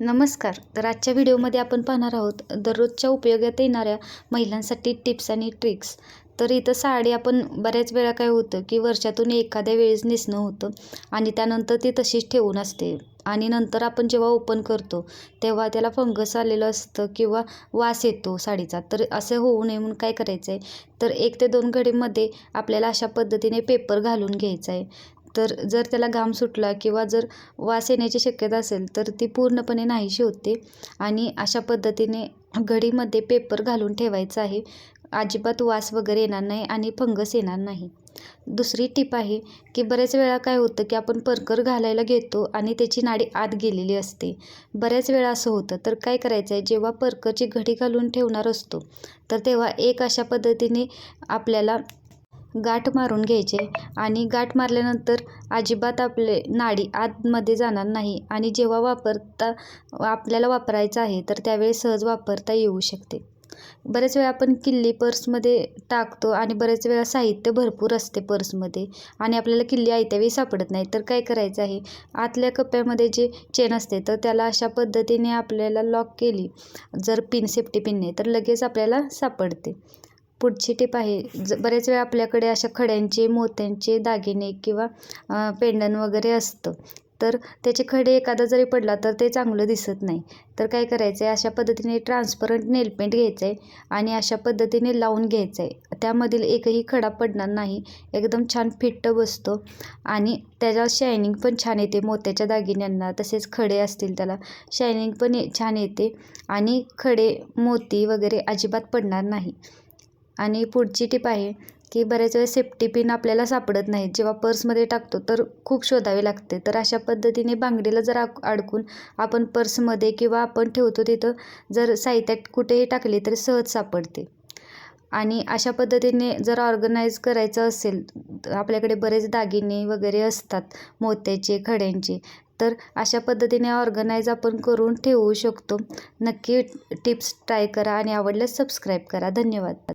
नमस्कार. तर आजच्या व्हिडिओमध्ये आपण पाहणार आहोत दररोजच्या उपयोगात येणाऱ्या महिलांसाठी टिप्स आणि ट्रिक्स. तर इथं साडी आपण बऱ्याच वेळा काय होतं की वर्षातून एखाद्या वेळेस नेसणं होतं आणि त्यानंतर ती तशीच ठेवून असते. आणि नंतर आपण जेव्हा ओपन करतो तेव्हा त्याला फंगस आलेलं असतं किंवा वास येतो साडीचा. तर असं होऊ नये म्हणून काय करायचं आहे तर एक ते दोन घडीमध्ये आपल्याला अशा पद्धतीने पेपर घालून घ्यायचा आहे तर जर त्याला घाम सुटला किंवा जर वास येण्याची शक्यता असेल तर ती पूर्णपणे नाहीशी होते. आणि अशा पद्धतीने घडीमध्ये पेपर घालून ठेवायचा आहे. अजिबात वास वगैरे येणार नाही आणि फंगस येणार नाही. दुसरी टीप आहे की बऱ्याच वेळा काय होतं की आपण परकर घालायला घेतो आणि त्याची नाडी आत गेलेली असते. बऱ्याच वेळा असं होतं. तर काय करायचं आहे? जेव्हा परकरची घडी घालून ठेवणार असतो तर तेव्हा एक अशा पद्धतीने आपल्याला गाठ मारून घ्यायचे आणि गाठ मारल्यानंतर अजिबात आपले नाडी आतमध्ये जाणार नाही आणि जेव्हा वापरता आपल्याला वापरायचं आहे तर त्यावेळी सहज वापरता येऊ शकते. बरेच वेळा आपण किल्ली पर्समध्ये टाकतो आणि बरेच वेळा साहित्य भरपूर असते पर्समध्ये आणि आपल्याला किल्ली आयत्यावेळी सापडत नाही. तर काय करायचं आहे? आतल्या कप्प्यामध्ये जे चेन असते तर त्याला अशा पद्धतीने आपल्याला लॉक केली. जर पिन सेफ्टी पिनने तर लगेच आपल्याला सापडते. पुढची टिप आहे. ज बरेच वेळा आपल्याकडे अशा खड्यांचे मोत्यांचे दागिने किंवा पेंडन वगैरे असतं. तर त्याचे खडे एखादा जरी पडला तर ते चांगलं दिसत नाही. तर काय करायचं आहे अशा पद्धतीने ट्रान्सपरंट नेलपेंट घ्यायचं आहे आणि अशा पद्धतीने लावून घ्यायचं आहे त्यामधील एकही खडा पडणार नाही. एकदम छान फिट्ट बसतो आणि त्याच्या शायनिंग पण छान येते. मोत्याच्या दागिन्यांना तसेच खडे असतील त्याला शायनिंग पण छान येते आणि खडे मोती वगैरे अजिबात पडणार नाही. आणि पुढची टीप आहे की बऱ्याच वेळेस सेफ्टी पिन आपल्याला सापडत नाही जेव्हा पर्समध्ये टाकतो तर खूप शोधावे लागते. तर अशा पद्धतीने बांगडीला जर अडकून आपण पर्समध्ये किंवा आपण ठेवतो तिथं जर साहित्यात कुठेही टाकली तर सहज सापडते. आणि अशा पद्धतीने जर ऑर्गनाईज करायचं असेल आपल्याकडे बरेच दागिने वगैरे असतात मोत्याचे खड्यांचे. तर अशा पद्धतीने ऑर्गनाईज आपण करून ठेवू शकतो. नक्की टिप्स ट्राय करा आणि आवडल्यास सबस्क्राईब करा. धन्यवाद.